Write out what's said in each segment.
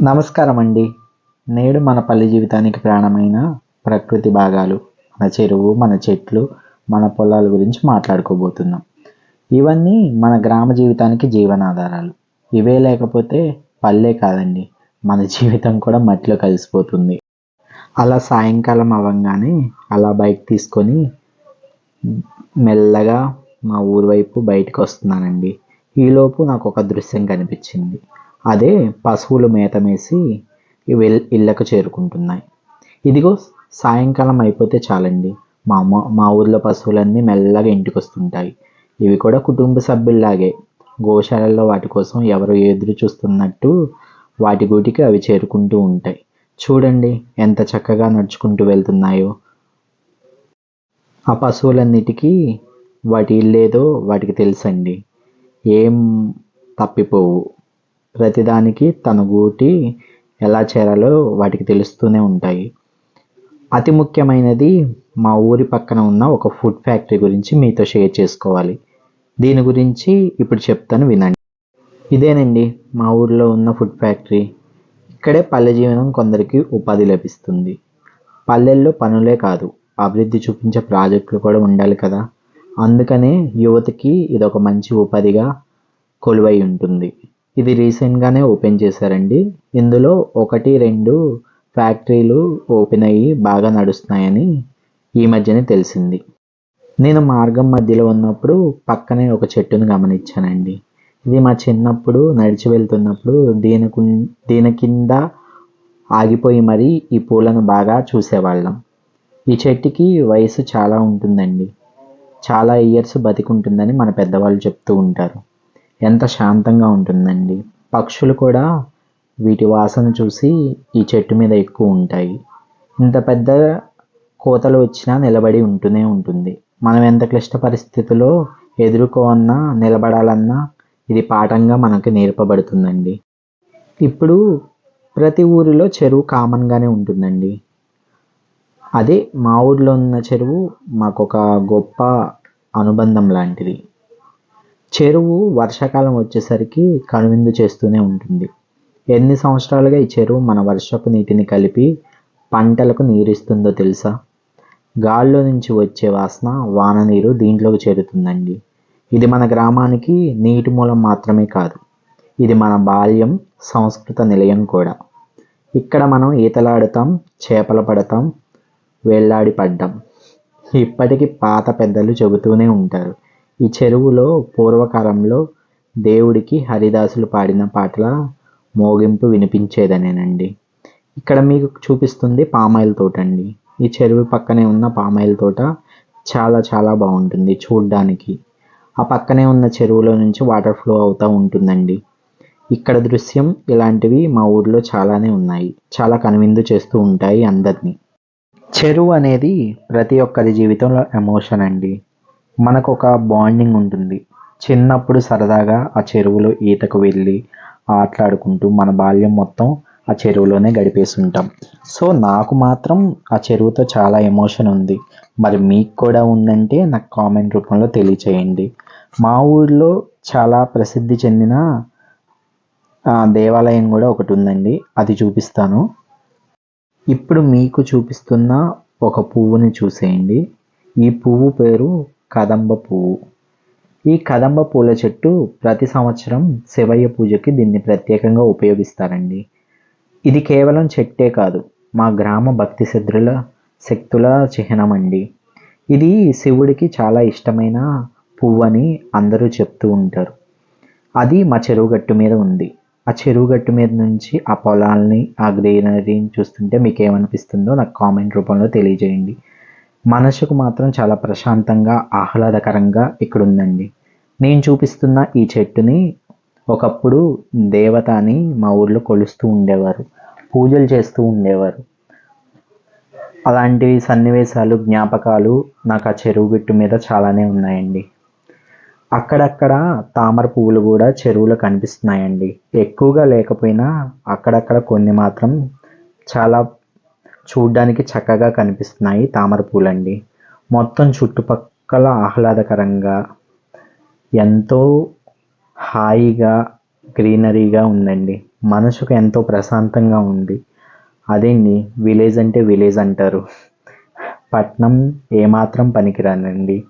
నమస్కారం అండి నేడు మన పల్లె జీవితానికి ప్రాణమైన ప్రకృతి భాగాలు మన చెరువు మన చెట్లు మన పొలాల గురించి మాట్లాడుకోబోతున్నాం. ఇవన్నీ మన గ్రామ జీవితానికి జీవనాధారాలు. ఇవే లేకపోతే పల్లె కాదండి మన జీవితం కూడా మట్టిలో కలిసిపోతుంది. అలా సాయంకాలం అవ్వగానే అలా బైక్ తీసుకొని మెల్లగా మా ఊరు వైపు బయటకు వస్తున్నానండి. ఈలోపు నాకు ఒక దృశ్యం కనిపించింది. అదే పశువులు మేతమేసి వెల్ ఇళ్ళకు చేరుకుంటున్నాయి. ఇదిగో సాయంకాలం అయిపోతే చాలండి. మా అమ్మ మా ఊర్లో పశువులన్నీ మెల్లగా ఇంటికి వస్తుంటాయి ఇవి కూడా కుటుంబ సభ్యుల్లాగే. గోశాలల్లో వాటి కోసం ఎవరు ఎదురు చూస్తున్నట్టు వాటి గూటికి అవి చేరుకుంటూ ఉంటాయి. చూడండి ఎంత చక్కగా నడుచుకుంటూ వెళ్తున్నాయో. ఆ పశువులన్నిటికీ వాటి ఇల్లేదో వాటికి తెలుసండి. ఏం తప్పిపోవు. ప్రతిదానికి తన గూటి ఎలా చేరాలో వాటికి తెలుస్తూనే ఉంటాయి. అతి ముఖ్యమైనది మా ఊరి పక్కన ఉన్న ఒక ఫుడ్ ఫ్యాక్టరీ గురించి మీతో షేర్ చేసుకోవాలి. దీని గురించి ఇప్పుడు చెప్తాను వినండి. ఇదేనండి మా ఊర్లో ఉన్న ఫుడ్ ఫ్యాక్టరీ. ఇక్కడే పల్లె జీవనం కొందరికి ఉపాధి లభిస్తుంది. పల్లెల్లో పనులే కాదు అభివృద్ధి చూపించే ప్రాజెక్టులు కూడా ఉండాలి కదా. అందుకనే యువతకి ఇది ఒక మంచి ఉపాధిగా కొలువై ఉంటుంది. ఇది రీసెంట్గానే ఓపెన్ చేశారండి. ఇందులో ఒకటి రెండు ఫ్యాక్టరీలు ఓపెన్ అయ్యి బాగా నడుస్తున్నాయని ఈ మధ్యనే తెలిసింది. నేను మార్గం మధ్యలో ఉన్నప్పుడు పక్కనే ఒక చెట్టును గమనించానండి. ఇది మా చిన్నప్పుడు నడిచి వెళ్తున్నప్పుడు దీని దీని కింద ఆగిపోయి మరీ ఈ పూలను బాగా చూసేవాళ్ళం. ఈ చెట్టుకి వయసు చాలా ఉంటుందండి. చాలా ఇయర్స్ బతికుంటుందని మన పెద్దవాళ్ళు చెప్తూ ఉంటారు. ఎంత శాంతంగా ఉంటుందండి. పక్షులు కూడా వీటి వాసన చూసి ఈ చెట్టు మీద ఎక్కువ ఉంటాయి. ఇంత పెద్ద కోతలు వచ్చినా నిలబడి ఉంటూనే ఉంటుంది. మనం ఎంత క్లిష్ట పరిస్థితుల్లో ఎదుర్కోవన్నా నిలబడాలన్నా ఇది పాఠంగా మనకు నేర్పబడుతుందండి. ఇప్పుడు ప్రతి ఊరిలో చెరువు కామన్గానే ఉంటుందండి. అదే మా ఊర్లో ఉన్న చెరువు మాకు ఒక గొప్ప అనుబంధం లాంటిది. చెరువు వర్షాకాలం వచ్చేసరికి కనువిందు చేస్తూనే ఉంటుంది. ఎన్ని సంవత్సరాలుగా ఈ చెరువు మన వర్షపు నీటిని కలిపి పంటలకు నీరిస్తుందో తెలుసా? గాల్లో నుంచి వచ్చే వాసన వాన నీరు దీంట్లోకి చేరుతుందండి. ఇది మన గ్రామానికి నీటి మూలం మాత్రమే కాదు. ఇది మన బాల్యం సంస్కృత నిలయం కూడా. ఇక్కడ మనం ఈతలాడుతాం చేపలు పడతాం వేళ్ళాడి పడ్డాం. ఇప్పటికీ పాత పెద్దలు చెబుతూనే ఉంటారు. ఈ చెరువులో పూర్వకాలంలో దేవుడికి హరిదాసులు పాడిన పాటల మోగింపు వినిపించేదనేనండి. ఇక్కడ మీకు చూపిస్తుంది పామాయిల్ తోట అండి. ఈ చెరువు పక్కనే ఉన్న పామాయిల్ తోట చాలా చాలా బాగుంటుంది చూడ్డానికి. ఆ పక్కనే ఉన్న చెరువులో నుంచి వాటర్ ఫ్లో అవుతూ ఉంటుందండి. ఇక్కడ దృశ్యం ఇలాంటివి మా ఊర్లో చాలానే ఉన్నాయి. చాలా కనువిందు చేస్తూ ఉంటాయి అందరినీ. చెరువు అనేది ప్రతి ఒక్కరి జీవితంలో ఎమోషన్ అండి. మనకు ఒక బాండింగ్ ఉంటుంది. చిన్నప్పుడు సరదాగా ఆ చెరువులో ఈతకు వెళ్ళి ఆటలాడుకుంటూ మన బాల్యం మొత్తం ఆ చెరువులోనే గడిపేసి ఉంటాం సో నాకు మాత్రం ఆ చెరువుతో చాలా ఎమోషన్ ఉంది. మరి మీకు కూడా ఉందంటే నాకు కామెంట్ రూపంలో తెలియచేయండి. మా ఊర్లో చాలా ప్రసిద్ధి చెందిన దేవాలయం కూడా ఒకటి ఉందండి. అది చూపిస్తాను. ఇప్పుడు మీకు చూపిస్తున్న ఒక పువ్వుని చూసేయండి. ఈ పువ్వు పేరు కదంబ పువ్వు. ఈ కదంబ పూల చెట్టు ప్రతి సంవత్సరం శివయ్య పూజకి దీన్ని ప్రత్యేకంగా ఉపయోగిస్తారండి. ఇది కేవలం చెట్టే కాదు మా గ్రామ భక్తి శ్రద్ధల శక్తుల చిహ్నమండి. ఇది శివుడికి చాలా ఇష్టమైన పువ్వు అని అందరూ చెప్తూ ఉంటారు. అది మా చెరువు గట్టు మీద ఉంది. ఆ చెరువు గట్టు మీద నుంచి ఆ పొలాల్ని ఆ గ్రీనరీని చూస్తుంటే మీకు ఏమనిపిస్తుందో నాకు కామెంట్ రూపంలో తెలియజేయండి. మనసుకు మాత్రం చాలా ప్రశాంతంగా ఆహ్లాదకరంగా ఇక్కడ ఉందండి నేను చూపిస్తున్న ఈ చెట్టుని ఒకప్పుడు దేవత అని మా ఊర్లో కొలుస్తూ ఉండేవారు పూజలు చేస్తూ ఉండేవారు. అలాంటి సన్నివేశాలు జ్ఞాపకాలు నాకు ఆ చెరువు గట్టు మీద చాలానే ఉన్నాయండి. అక్కడక్కడ తామర పువ్వులు కూడా చెరువులో కనిపిస్తున్నాయండి. ఎక్కువగా లేకపోయినా అక్కడక్కడ కొన్ని మాత్రం చాలా చూడ్డానికి చక్కగా కనిపిస్తున్నాయి తామర పూలండి. మొత్తం చుట్టుపక్కల ఆహ్లాదకరంగా ఎంతో హాయిగా గ్రీనరీగా ఉందండి. మనసుకు ఎంతో ప్రశాంతంగా ఉంది. అదేండి విలేజ్ అంటే విలేజ్ అంటారు. పట్నం ఏమాత్రం పనికిరానండి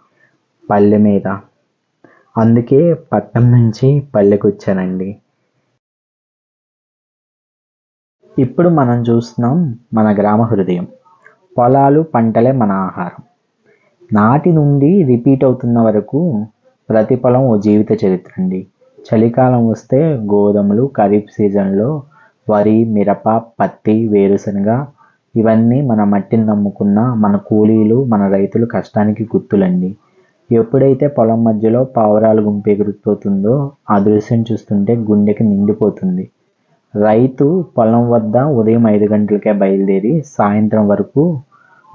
పల్లె మీద. అందుకే పట్నం నుంచి పల్లెకు వచ్చానండి ఇప్పుడు మనం చూస్తున్నాం మన గ్రామ హృదయం. పొలాలు పంటలే మన ఆహారం. నాటి నుండి రిపీట్ అవుతున్న వరకు ప్రతి పొలం ఓ జీవిత చరిత్ర అండి. చలికాలం వస్తే గోధుమలు ఖరీఫ్ సీజన్లో వరి మిరప పత్తి వేరుశనగ ఇవన్నీ మన మట్టిని నమ్ముకున్న మన కూలీలు మన రైతులు కష్టానికి గుర్తులండి. ఎప్పుడైతే పొలం మధ్యలో పావురాలు గుంపు ఎగురుతోతుందో ఆ దృశ్యం చూస్తుంటే గుండెకి నిండిపోతుంది. రైతు పొలం వద్ద ఉదయం ఐదు గంటలకే బయలుదేరి సాయంత్రం వరకు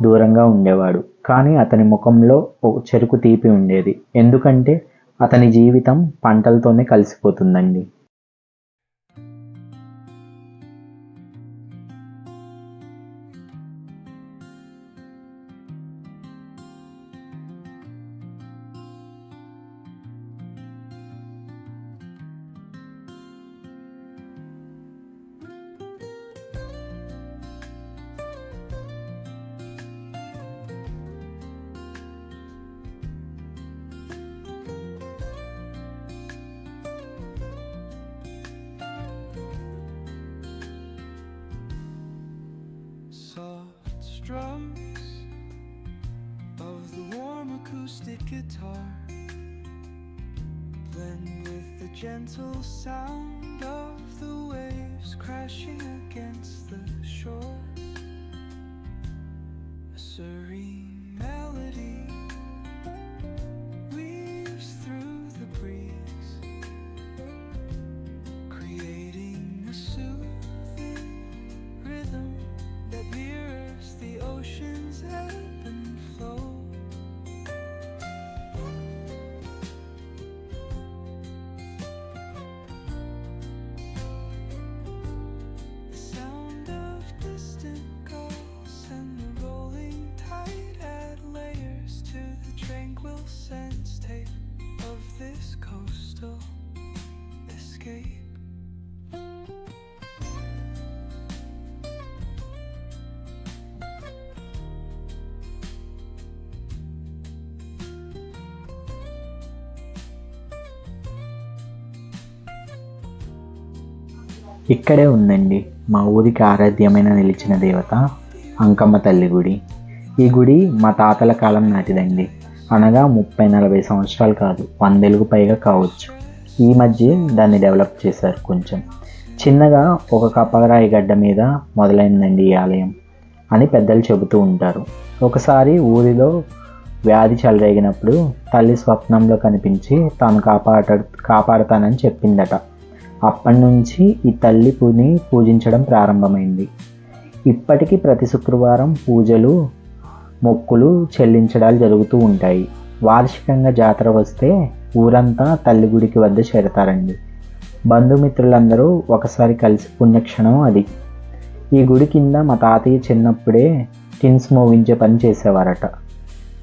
దూరంగా ఉండేవాడు. కానీ అతని ముఖంలో ఒక చెరుకు తీపి ఉండేది. ఎందుకంటే అతని జీవితం పంటలతోనే కలిసిపోతుందండి. Strums of the warm acoustic guitar blend with the gentle sound of the waves crashing against the shore. A serene escape. ఇక్కడే ఉందండి మా ఊరికి ఆరాధ్యమైన నిలిచిన దేవత అంకమ్మ తల్లి గుడి ఈ గుడి మా తాతల కాలం నాటిదండి అనగా ముప్పై నలభై సంవత్సరాలు కాదు వందేళ్ళకు పైగా కావచ్చు ఈ మధ్య దాన్ని డెవలప్ చేశారు కొంచెం. చిన్నగా ఒక కప్పరాయి గడ్డ మీద మొదలైందండి ఈ ఆలయం అని పెద్దలు చెబుతూ ఉంటారు. ఒకసారి ఊరిలో వ్యాధి చెలరేగినప్పుడు తల్లి స్వప్నంలో కనిపించి తాను కాపాడ కాపాడతానని చెప్పిందట. అప్పటి నుంచి ఈ తల్లి పూని పూజించడం ప్రారంభమైంది. ఇప్పటికీ ప్రతి శుక్రవారం పూజలు మొక్కులు చెల్లించడాలు జరుగుతూ ఉంటాయి. వార్షికంగా జాతర వస్తే ఊరంతా తల్లి గుడికి వద్ద చేరతారండి. బంధుమిత్రులందరూ ఒకసారి కలిసి పుణ్యక్షణం అది. ఈ గుడి కింద మా తాతయ్య చిన్నప్పుడే టిన్స్ మోగించే పని చేసేవారట.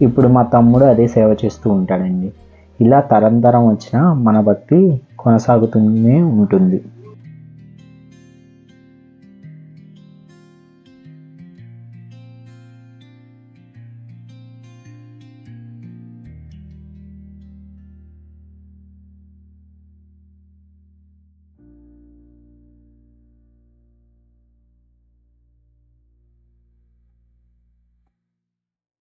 ఇప్పుడు మా తమ్ముడు అదే సేవ చేస్తూ ఉంటాడండి. ఇలా తరం తరం వచ్చినా మన భక్తి కొనసాగుతూనే ఉంటుంది.